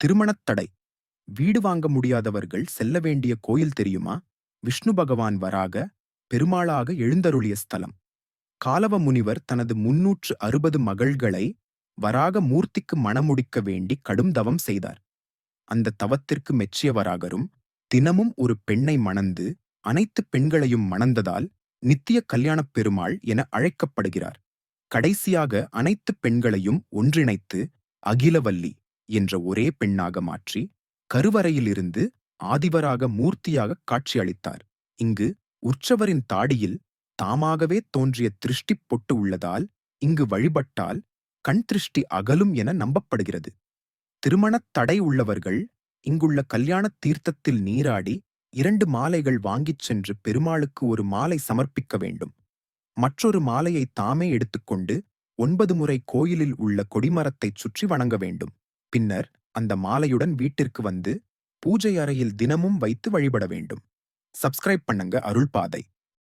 திருமணத் தடை. வீடு வாங்க முடியாதவர்கள் செல்ல வேண்டிய கோயில் தெரியுமா? விஷ்ணு பகவான் வராக பெருமாளாக எழுந்தருளிய ஸ்தலம். காலவ முனிவர் தனது முன்னூற்று அறுபது மகள்களை வராக மூர்த்திக்கு மணமுடிக்க வேண்டி கடும் தவம் செய்தார். அந்த தவத்திற்கு மெச்சியவராகரும் தினமும் ஒரு பெண்ணை மணந்து அனைத்து பெண்களையும் மணந்ததால் நித்திய கல்யாணப் பெருமாள் என அழைக்கப்படுகிறார். கடைசியாக அனைத்து பெண்களையும் ஒன்றிணைத்து அகிலவல்லி என்ற ஒரே பெண்ணாக மாற்றி கருவறையிலிருந்து ஆதிவராக மூர்த்தியாக காட்சியளித்தார். இங்கு உற்சவரின் தாடியில் தாமாகவே தோன்றிய திருஷ்டி பொட்டு உள்ளதால் இங்கு வழிபட்டால் கண் திருஷ்டி அகலும் என நம்பப்படுகிறது. திருமணத் தடை உள்ளவர்கள் இங்குள்ள கல்யாணத் தீர்த்தத்தில் நீராடி இரண்டு மாலைகள் வாங்கிச் சென்று பெருமாளுக்கு ஒரு மாலை சமர்ப்பிக்க வேண்டும். மற்றொரு மாலையை தாமே எடுத்துக்கொண்டு ஒன்பது முறை கோயிலில் உள்ள கொடிமரத்தைச் சுற்றி வணங்க வேண்டும். பின்னர் அந்த மாலையுடன் வீட்டிற்கு வந்து பூஜை அறையில் தினமும் வைத்து வழிபட வேண்டும். சப்ஸ்கிரைப் பண்ணுங்க அருள்பாதை.